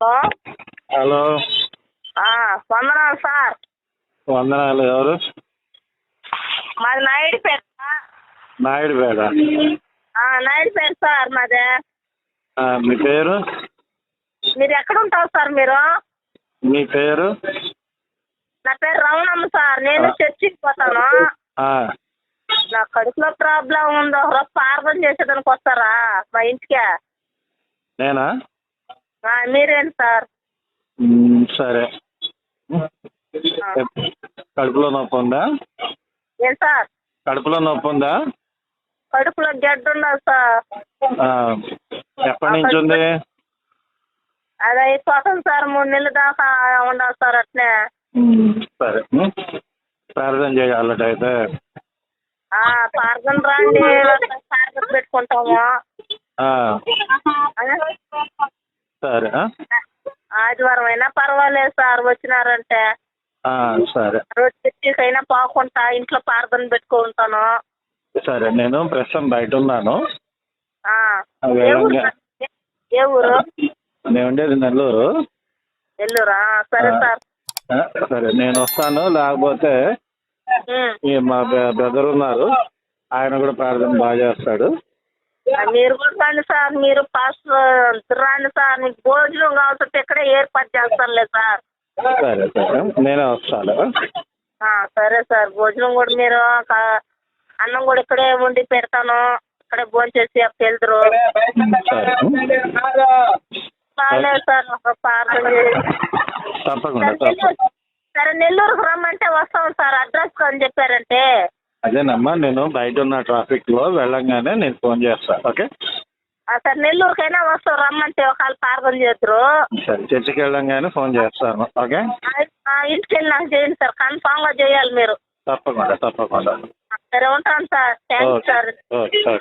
Hello. ఆ, వందనాలు sir. వందనాలు ఎవరు? మాది నాయుడుపేట నాయుడుపేట నాయుడుపేట సార్ మాది. మీ పేరు? మీరు ఎక్కడ ఉంటారు సార్ మీరు? మీ పేరు? నా పేరు రమణమ్మ సార్. నేను చర్చికి పోతాను. నా కడుపులో ప్రాబ్లం ఉందో ఒకరోజు ప్రార్థన చేసేదానికి వస్తారా మా ఇంటికి? నేనా? మీరేంటి సార్. సరే. కడుపులో నొప్పి ఉందా? ఏం సార్? కడుపులో నొప్పి ఉందా? కడుపులో గడ్డ ఉన్నది సార్? ఎప్పటి నుంచి ఉంది? అది అయిపోతుంది సార్ మూడు నెలల దాకా ఉండాలి సార్ అట్నే. మ్, సరే. ప్రార్థన చేయాలటైతే ఆ, ప్రార్థన రండి ప్రార్థన పెట్టుకుంటాము? సరే? ఆదివారం అయినా పర్వాలేదు సార్ వచ్చినారంటే. ఆ, సరే. రోజు పోకుండా ఇంట్లో ప్రార్థన పెట్టుకుంటాను. సరే నేను ప్రస్తుతం బయట ఉన్నాను. ఏ ఊరు నేను ఉండేది నెల్లూరు. నెల్లూరా? సరే. సార్. సరే నేను వస్తాను లేకపోతే మా బ్రదర్ ఉన్నారు. ఆయన కూడా ప్రార్థన బాగా చేస్తాడు. మీరు కూడా రండి సార్ మీరు పాస్టర్ రండి సార్ మీకు భోజనం కావాల్సి ఇక్కడే ఏర్పాటు చేస్తానులే సార్. సరే సరే నేనే వస్తాను. ఆ, సరే సార్ భోజనం కూడా మీరు అన్నం కూడా ఇక్కడే వండి పెడతాను. ఇక్కడే భోజనం చేసి వెళ్తురు సరే బాగాలేదు సార్ ప్రార్థన తప్పకుండా. సరే నెల్లూరుకు రమ్మంటే వస్తాం సార్ అడ్రస్ అని చెప్పారంటే. అదేనమ్మా నేను బయట ఉన్న ట్రాఫిక్లో వెళ్ళంగానే నేను ఫోన్ చేస్తాను ఓకే? ఆ, సరే నెల్లూరుకైనా వస్తాం రమ్మంటే ఒకవేళ ప్రార్థన చేద్దరు. సరే చర్చికి వెళ్ళంగానే ఫోన్ చేస్తాను ఓకే? ఇంటికి వెళ్ళి నాకు చేయండి సార్ కన్ఫామ్గా చేయాలి మీరు. తప్పకుండా తప్పకుండా. సరే ఉంటాను sir. Thanks sir. Okay okay.